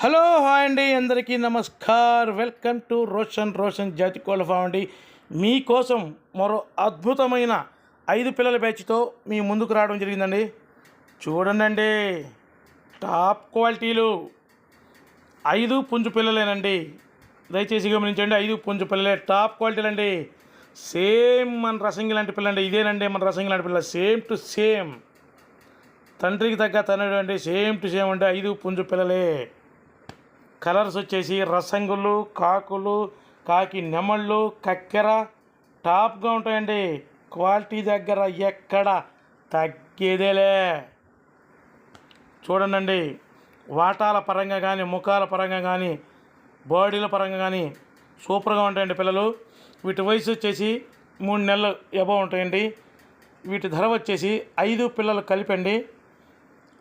Hello hi అండి. అందరికీ నమస్కార్. వెల్కమ్ టు రోషన్ రోషన్ జాతి కోళ్ళ ఫామ్ అండి మీకోసం మరో అద్భుతమైన ఐదు పిల్లల బ్యాచ్తో మీ ముందుకు రావడం జరిగిందండి. చూడండి అండి టాప్ క్వాలిటీలు ఐదు పుంజు పిల్లలేనండి. దయచేసి గమనించండి ఐదు పుంజు పిల్లలే. టాప్ క్వాలిటీలు అండి సేమ్ మన రసంగి లాంటి పిల్లండి. ఇదేనండి మన రసంగి లాంటి పిల్ల. Same to same. తండ్రికి తగ్గ తనడు అండి సేమ్ టు సేమ్ అంటే ఐదు పుంజు పిల్లలే. కలర్స్ వచ్చేసి రసంగులు కాకులు కాకి నెమళ్ళు కక్కెర. టాప్గా ఉంటాయండి. క్వాలిటీ దగ్గర ఎక్కడ తగ్గేదేలే. చూడండి వాటాల పరంగా కానీ ముఖాల పరంగా కానీ బాడీల పరంగా కానీ సూపర్గా ఉంటాయండి పిల్లలు. వీటి వయసు వచ్చేసి మూడు నెలలు ఎబో ఉంటాయండి. వీటి ధర వచ్చేసి ఐదు పిల్లలు కలిపండి.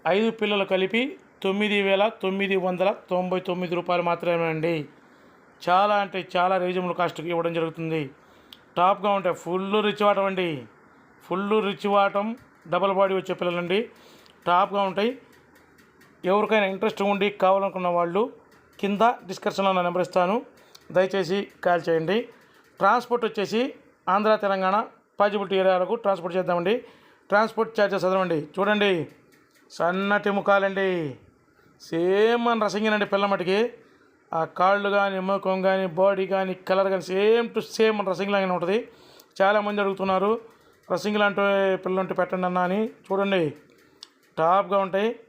ఐదు పిల్లలు కలిపి తొమ్మిది వేల తొమ్మిది వందల తొంభై తొమ్మిది రూపాయలు మాత్రమే అండి. చాలా అంటే చాలా రీజనబుల్ కాస్ట్కి ఇవ్వడం జరుగుతుంది. టాప్గా ఉంటాయి ఫుల్ రిచ్ వాటం అండి. ఫుల్ రిచ్ వాటం డబల్ బాడీ వచ్చే పిల్లలండి. టాప్గా ఉంటాయి. ఎవరికైనా ఇంట్రెస్ట్ ఉండి కావాలనుకున్న వాళ్ళు కింద డిస్క్రిప్షన్లో నా నెంబర్ ఇస్తాను. దయచేసి కాల్ చేయండి. ట్రాన్స్పోర్ట్ వచ్చేసి ఆంధ్ర తెలంగాణ పాజిబిలిటీ ఏరియాలకు ట్రాన్స్పోర్ట్ చేద్దామండి. ట్రాన్స్పోర్ట్ ఛార్జెస్ చదవండి చూడండి. సన్నటి ముఖాలండి. సేమ్ మన రసంగినండి పిల్ల మటుకి. ఆ కాళ్ళు కానీ ముఖం కానీ బాడీ కానీ కలర్ కానీ సేమ్ టు సేమ్ మన రసంగిలాగానే ఉంటుంది. చాలామంది అడుగుతున్నారు రసింగి లాంటి పిల్లలు ఉంటే పెట్టండి అన్న అని. చూడండి టాప్గా ఉంటాయి.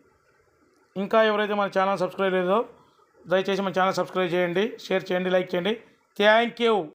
ఇంకా ఎవరైతే మన ఛానల్ సబ్స్క్రైబ్ లేదో దయచేసి మన ఛానల్ సబ్స్క్రైబ్ చేయండి షేర్ చేయండి లైక్ చేయండి. Thank you.